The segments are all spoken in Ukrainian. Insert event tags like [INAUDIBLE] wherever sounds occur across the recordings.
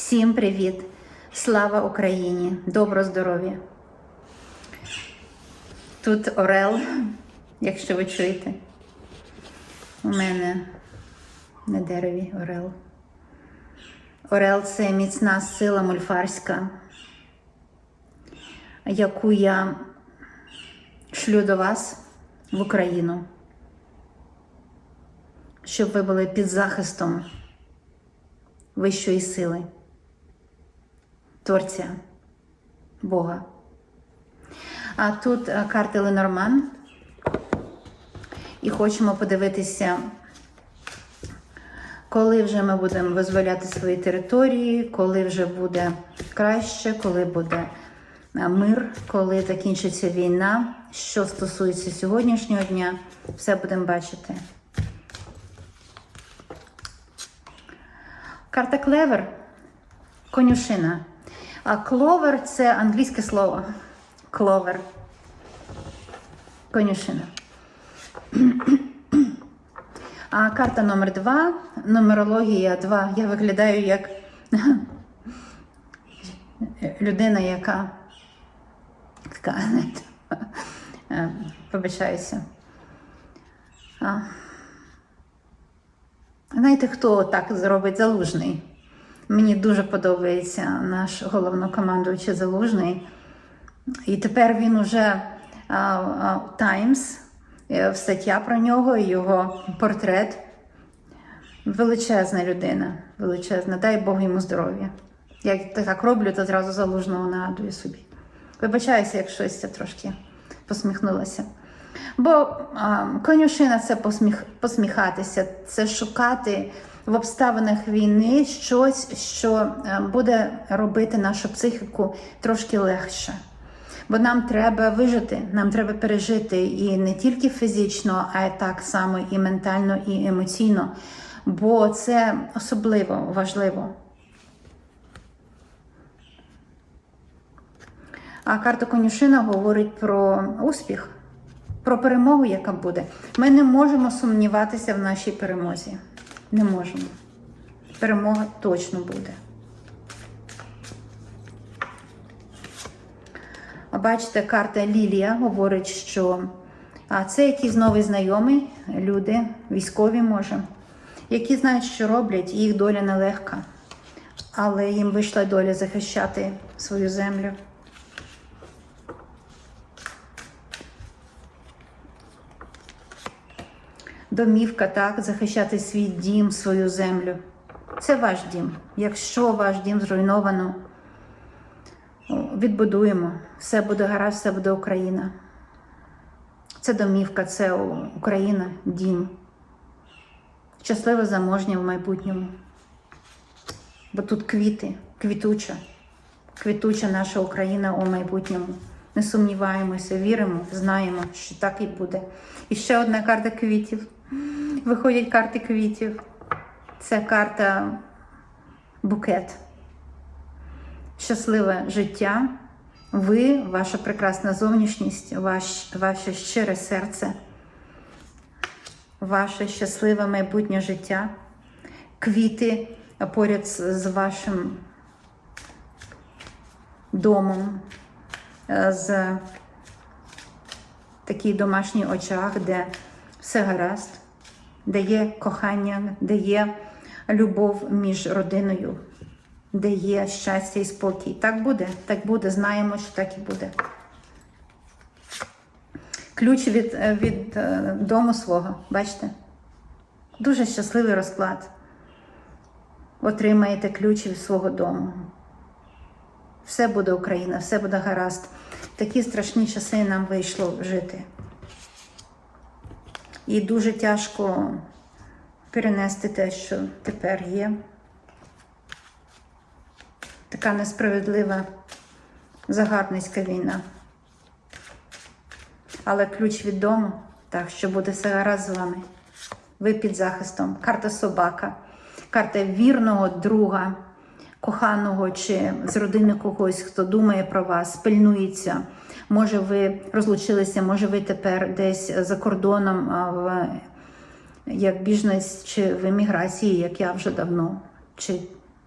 Всім привіт! Слава Україні! Добро здоров'я! Тут Орел, якщо ви чуєте. У мене на дереві Орел. Орел це міцна сила мульфарська, яку я шлю до вас в Україну, щоб ви були під захистом вищої сили, Творця, Бога. А тут е, карти Ленорман. І хочемо подивитися, коли вже ми будемо визволяти свої території, коли вже буде краще, коли буде е, мир, коли закінчиться війна. Що стосується сьогоднішнього дня, все будемо бачити. Карта клевер конюшина. А кловер це англійське слово. Кловер. Конюшина. А карта номер два. Нумерологія 2. Я виглядаю як людина, яка така, е, вибачаюся. Знаєте, хто так зробить залужний? Мені дуже подобається наш головнокомандуючий залужний. І тепер він уже Times, е, стаття про нього, його портрет. Величезна людина, величезна. Дай Бог йому здоров'я. Як так роблю, то зразу залужного нагадую собі. Вибачаюся, як щось трошки посміхнулася. Бо а, конюшина це посміх, посміхатися, це шукати в обставинах війни щось, що е, буде робити нашу психіку трошки легше. Бо нам треба вижити, нам треба пережити і не тільки фізично, а й так само і ментально, і емоційно. Бо це особливо важливо. А карта конюшина говорить про успіх, про перемогу, яка буде. Ми не можемо сумніватися в нашій перемозі. Не можемо. Перемога точно буде. Бачите, карта Лілія говорить, що а, це якісь нові знайомі люди, військові, може, які знають, що роблять, і їх доля нелегка. Але їм вийшла доля захищати свою землю. Домівка, так, захищати свій дім, свою землю. Це ваш дім. Якщо ваш дім зруйновано, відбудуємо. Все буде гаразд, все буде Україна. Це домівка, це Україна, дім. Щасливе заможня в майбутньому. Бо тут квіти, квітуча, квітуча наша Україна у майбутньому. Не сумніваємося, віримо, знаємо, що так і буде. І ще одна карта квітів. Виходять карти квітів. Це карта букет. Щасливе життя. Ви, ваша прекрасна зовнішність, ваш, ваше щире серце, ваше щасливе майбутнє життя, квіти поряд з вашим домом, з такий домашній очах, де все гаразд, де є кохання, де є любов між родиною, де є щастя і спокій. Так буде, так буде, знаємо, що так і буде. Ключ від, від е, дому свого, бачите? Дуже щасливий розклад. Отримаєте ключ від свого дому. Все буде Україна, все буде гаразд. Такі страшні часи нам вийшло жити. І дуже тяжко перенести те, що тепер є. Така несправедлива загарбницька війна. Але ключ від дому, так, що буде все гаразд з вами. Ви під захистом. Карта собака, карта вірного друга, коханого чи з родини когось, хто думає про вас, пильнується. Може, ви розлучилися, може, ви тепер десь за кордоном, в, як біженець чи в еміграції, як я вже давно, чи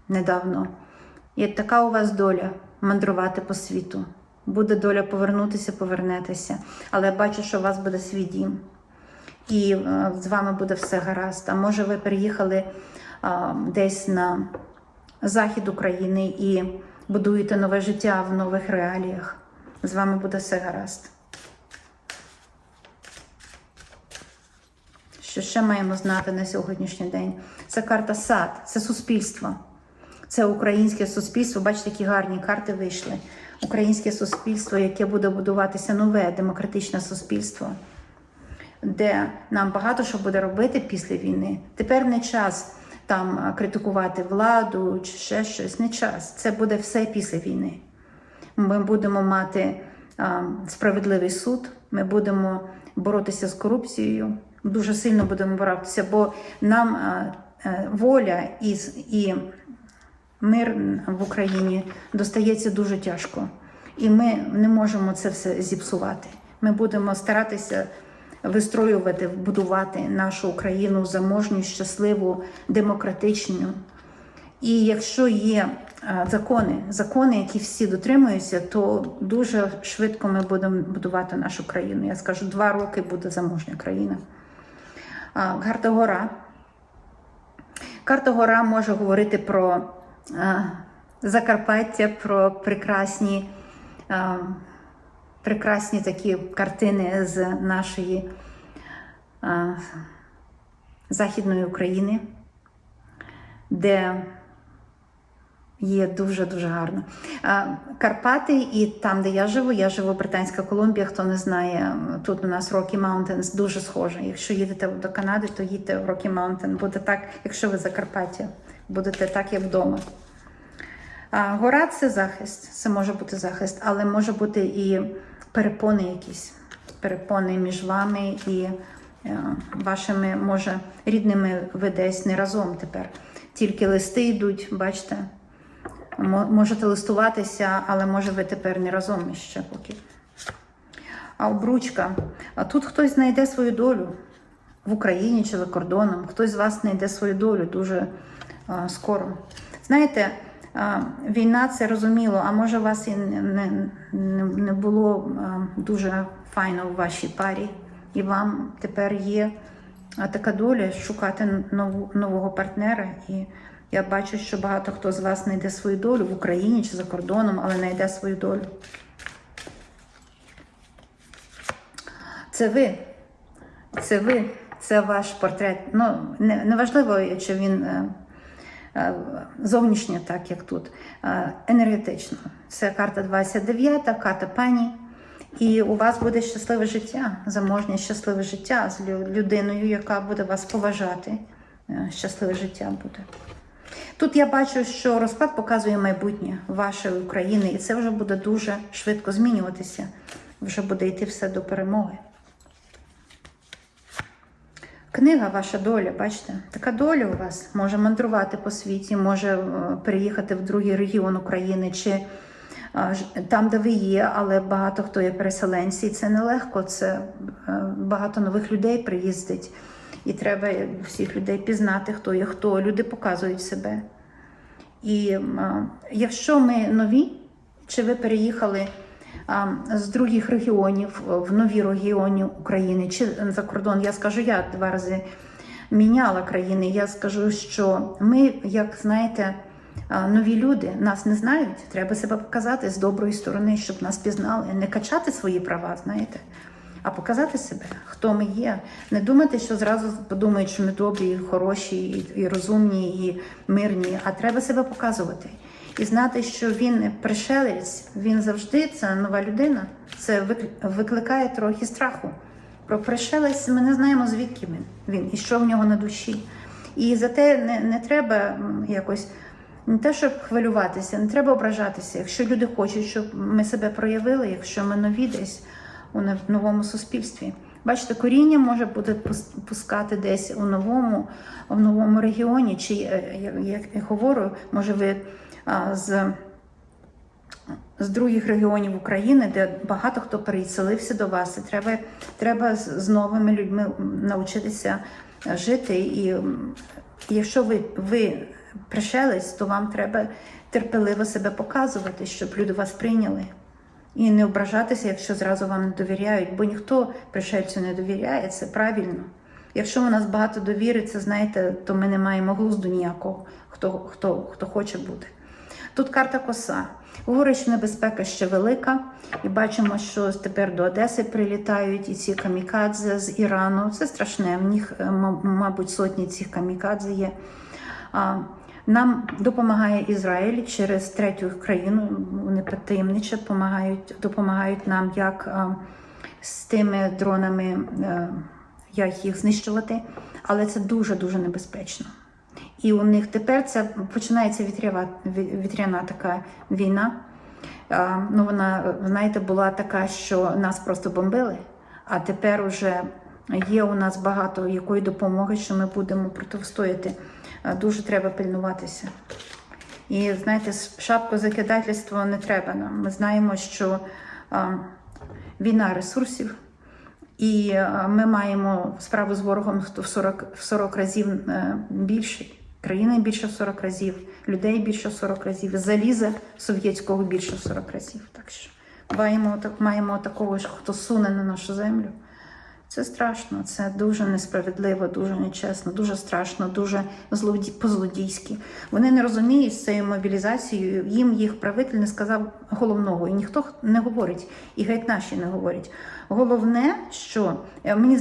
недавно. І така у вас доля мандрувати по світу. Буде доля повернутися, повернетеся. Але я бачу, що у вас буде свій дім. І е, з вами буде все гаразд. А може, ви переїхали а, десь на захід України і будуєте нове життя в нових реаліях. З вами буде все гаразд. Що ще маємо знати на сьогоднішній день? Це карта сад, це суспільство. Це українське суспільство. Бачите, які гарні карти вийшли. Українське суспільство, яке буде будуватися нове демократичне суспільство, де нам багато що буде робити після війни. Тепер не час там критикувати владу чи ще щось. Не час. Це буде все після війни. Ми будемо мати а, справедливий суд, ми будемо боротися з корупцією, дуже сильно будемо боротися, бо нам е, воля і, і мир в Україні достається дуже тяжко. І ми не можемо це все зіпсувати. Ми будемо старатися вистроювати, будувати нашу Україну заможню, щасливу, демократичну. І якщо є е, закони, закони, які всі дотримуються, то дуже швидко ми будемо будувати нашу країну. Я скажу, два роки буде заможня країна. Карта гора. Карта гора може говорити про е, Закарпаття, про прекрасні, е, прекрасні такі картини з нашої е, Західної України, де є дуже-дуже гарно. А, Карпати і там, де я живу, я живу Британська Колумбія. Хто не знає, тут у нас Rocky Mountains дуже схоже. Якщо їдете до Канади, то їдьте в Rocky Mountain. Буде так, якщо ви Закарпаття, будете так, як вдома. А, Гора це захист, це може бути захист, але може бути і перепони якісь. Перепони між вами і е, вашими, може, рідними ви десь не разом тепер. Тільки листи йдуть, бачите. Мо- Можете листуватися, але може ви тепер не разом ще поки. А обручка. А тут хтось знайде свою долю в Україні чи за кордоном. Хтось з вас знайде свою долю дуже а, скоро. Знаєте, війна це розуміло, а може у вас і не, не, не- було дуже файно у вашій парі, і вам тепер є така доля шукати нову, нового партнера. І я бачу, що багато хто з вас знайде свою долю в Україні чи за кордоном, але знайде свою долю. Це ви. Це ви, це ваш портрет. Ну, не, не важливо, чи він е, е, так як тут, е, енергетично. Це карта 29, карта пані. І у вас буде щасливе життя, заможнє щасливе життя з людиною, яка буде вас поважати. Е, Щасливе життя буде. Тут я бачу, що розклад показує майбутнє вашої України, і це вже буде дуже швидко змінюватися. Вже буде йти все до перемоги. Книга ваша доля, бачите, така доля у вас може мандрувати по світі, може е, переїхати в другий регіон України чи е, там, де ви є, але багато хто є переселенці, і це нелегко. Це е, багато нових людей приїздить, і треба всіх людей пізнати, хто є хто. Люди показують себе. І якщо ми нові, чи ви переїхали з других регіонів в нові регіони України чи за кордон, я скажу, я два рази міняла країни. Я скажу, що ми, як знаєте, нові люди нас не знають. Треба себе показати з доброї сторони, щоб нас пізнали, не качати свої права, знаєте. А показати себе, хто ми є. Не думати, що зразу подумають, що ми добрі, хороші, і розумні, і мирні, а треба себе показувати. І знати, що він пришелець, він завжди це нова людина. Це викликає трохи страху. Про пришелець ми не знаємо, звідки він, він і що в нього на душі. І за те не, не треба якось не те, щоб хвилюватися, не треба ображатися. Якщо люди хочуть, щоб ми себе проявили, якщо ми нові десь у новому суспільстві. Бачите, коріння може бути пускати десь у новому, в новому регіоні, чи е, як я говорю, може ви з, з других регіонів України, де багато хто переселився до вас, і треба, треба з, новими людьми навчитися е, жити. І якщо ви, ви пришелець, то вам треба терпеливо себе показувати, щоб люди вас прийняли. І не ображатися, якщо зразу вам не довіряють, бо ніхто пришельцю не довіряє, це правильно. Якщо у нас багато довіри, це знаєте, то ми не маємо глузду ніякого, хто, хто, хто хоче бути. Тут карта коса. Говорить, небезпека ще велика, і бачимо, що тепер до Одеси прилітають і ці камікадзе з Ірану. Це страшне. В них, е, мабуть, сотні цих камікадзе є. Нам допомагає Ізраїль через третю країну. Вони таємниче допомагають, допомагають нам як з тими дронами, е, як їх знищувати. Але це дуже дуже небезпечно. І у них тепер це починається вітрява, вітряна така війна. Ну, вона, знаєте, була така, що нас просто бомбили, а тепер уже є у нас багато якої допомоги, що ми будемо протистояти. Дуже треба пильнуватися. І знаєте, шапку закидательства не треба нам. Ми знаємо, що війна ресурсів, і ми маємо справу з ворогом в 40, в 40 разів е, більше. Країни більше в 40 разів, людей більше в 40 разів, заліза совєтського більше в 40 разів. Так що маємо, так, маємо такого, ж, хто суне на нашу землю. Це страшно, це дуже несправедливо, дуже нечесно, дуже страшно, дуже злоді... по-злодійськи. Вони не розуміють з цією мобілізацією. Їм їх правитель не сказав головного, і ніхто не говорить, і геть наші не говорять. Головне, що е, мені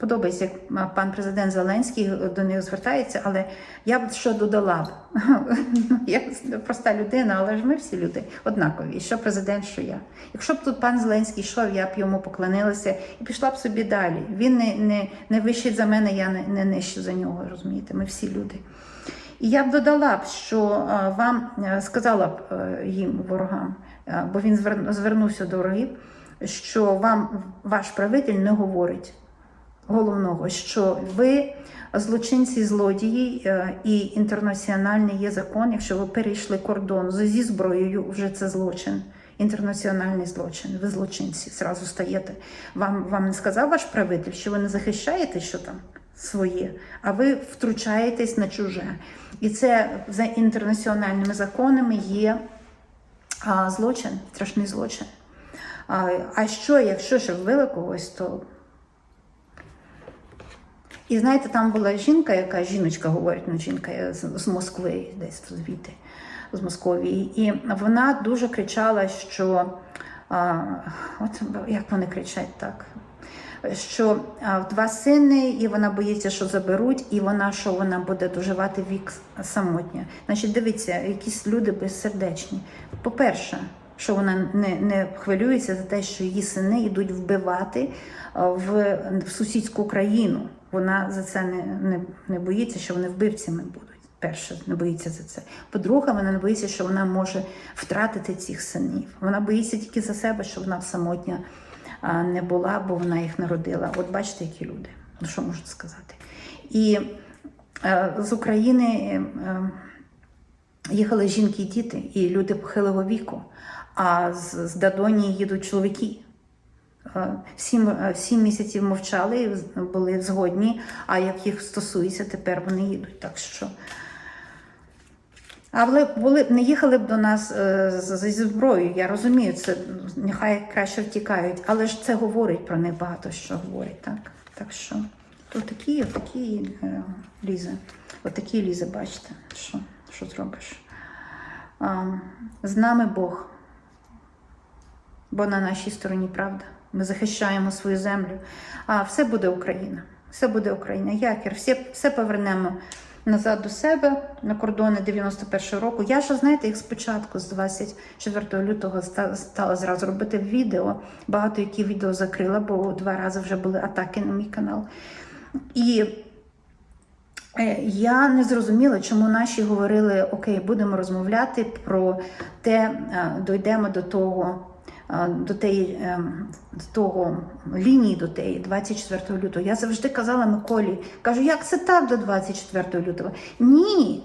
подобається, як пан президент Зеленський до них звертається, але я б що додала б. [LAUGHS] Я проста людина, але ж ми всі люди однакові. Що президент, що я. Якщо б тут пан Зеленський йшов, я б йому поклонилася і пішла б собі далі. Він не, не, не вищий за мене, я не, не нижчу за нього. Розумієте, ми всі люди. І я б додала б, що е, вам е, сказала б е, їм ворогам, бо він звернувся до ворогів, що вам ваш правитель не говорить головного, що ви злочинці, злодії, і інтернаціональний є закон. Якщо ви перейшли кордон зі зброєю, вже це злочин. Інтернаціональний злочин, ви злочинці, зразу стаєте. Вам, вам не сказав ваш правитель, що ви не захищаєте, що там своє, а ви втручаєтесь на чуже. І це за інтернаціональними законами є а, злочин, страшний злочин. А, а що, якщо ж вбили когось, то. І знаєте, там була жінка, яка жіночка говорить, ну жінка з, з Москви, десь звідти, з Московії. І вона дуже кричала, що а, от як вони кричать так. Що а, два сини, і вона боїться, що заберуть, і вона що вона буде доживати вік самотня. Значить, дивіться, якісь люди безсердечні. По-перше, що вона не, не хвилюється за те, що її сини йдуть вбивати в, в сусідську країну. Вона за це не, не, не боїться, що вони вбивцями будуть. Перше, не боїться за це. По-друге, вона не боїться, що вона може втратити цих синів. Вона боїться тільки за себе, що вона самотня не була, бо вона їх народила. От бачите, які люди. Ну що можу сказати? І е, з України е, е, їхали жінки і діти, і люди похилого віку, а з, з Дадоні їдуть чоловіки. Сім, сім місяців мовчали, були згодні, а як їх стосується, тепер вони їдуть. Так що. Але були, не їхали б до нас е, зі зброєю, я розумію, це нехай краще втікають, але ж це говорить про них багато що говорить, так? Так що то такі, такі е, лізи. Отакі лізи, бачите, що, що зробиш. А, з нами Бог бо на нашій стороні правда. Ми захищаємо свою землю. А все буде Україна. Все буде Україна. Якір, все, все повернемо назад до себе на кордони 91-го року. Я ж, знаєте, їх спочатку, з 24 лютого, стала зразу робити відео. Багато які відео закрила, бо два рази вже були атаки на мій канал. І Е, Я не зрозуміла, чому наші говорили: Окей, будемо розмовляти про те, е, дійдемо до того, до тієї е, до того лінії до тієї 24 лютого. Я завжди казала Миколі, кажу, як це так до 24 лютого? Ні.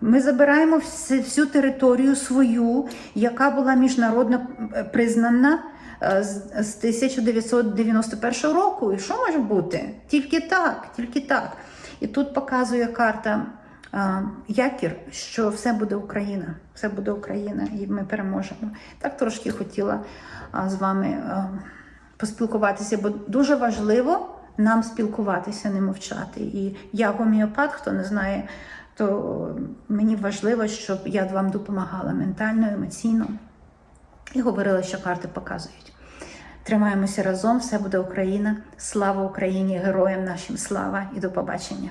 Ми забираємо всю територію свою, яка була міжнародно е, признана е, з з 1991 року. І що може бути? Тільки так, тільки так. І тут показує карта е, якір, що все буде Україна, все буде Україна, і ми переможемо. Так трошки хотіла з вами е, поспілкуватися, бо дуже важливо нам спілкуватися, не мовчати. І я гоміопат, хто не знає, то мені важливо, щоб я вам допомагала ментально, емоційно і говорила, що карти показують. Тримаємося разом, все буде Україна. Слава Україні, героям нашим слава і до побачення.